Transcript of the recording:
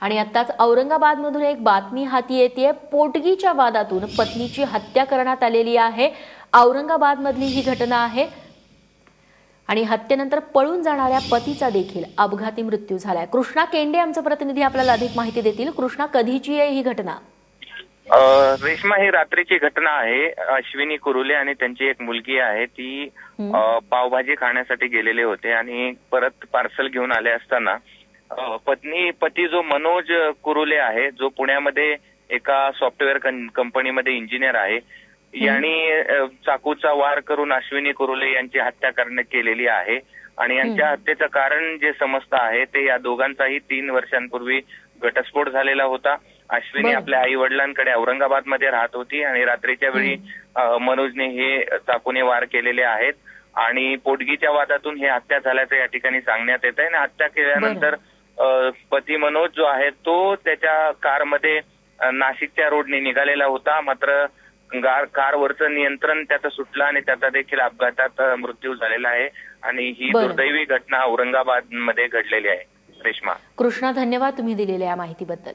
आणि आत्ताच औरंगाबादमधून एक बातमी हाती येते पोटगीच्या वादातून पत्नीची हत्या करण्यात आलेली आहे. औरंगाबादमधली ही घटना आहे. आणि हत्येनंतर पळून जाणाऱ्या पतीचा देखील अपघाती मृत्यू झालाय. कृष्णा केंडे आमचे प्रतिनिधी आपल्याला अधिक माहिती देतील. कृष्णा कधीची आहे ही घटना? रेश्मा ही रात्रीची घटना आहे. अश्विनी कुरुले आणि त्यांची एक मुलगी आहे. ती पावभाजी खाण्यासाठी गेलेले होते आणि परत पार्सल घेऊन आले असताना पत्नी पती जो मनोज कुरुले आहे जो पुण्यामध्ये एका सॉफ्टवेअर कंपनीमध्ये इंजिनियर आहे यांनी चाकूचा वार करून अश्विनी कुरुले यांची हत्या करण्यात केलेली आहे. आणि यांच्या हत्येचं कारण जे समजतं आहे ते या दोघांचाही तीन वर्षांपूर्वी घटस्फोट झालेला होता. अश्विनी. आपल्या आई वडिलांकडे औरंगाबादमध्ये राहत होती आणि रात्रीच्या वेळी मनोजने हे चाकूने वार केलेले आहेत. आणि पोटगीच्या वादातून हे हत्या झाल्याचं या ठिकाणी सांगण्यात येत आहे आणि हत्या केल्यानंतर पती मनोज जो आहे तो त्याच्या कारमध्ये नाशिकच्या रोडने निघालेला होता. मात्र कार कारवरचं नियंत्रण त्याचं सुटलं आणि त्याचा देखील अपघातात मृत्यू झालेला आहे. आणि ही. दुर्दैवी घटना औरंगाबादमध्ये घडलेली आहे. रेश्मा. कृष्णा धन्यवाद तुम्ही दिलेल्या या माहितीबद्दल.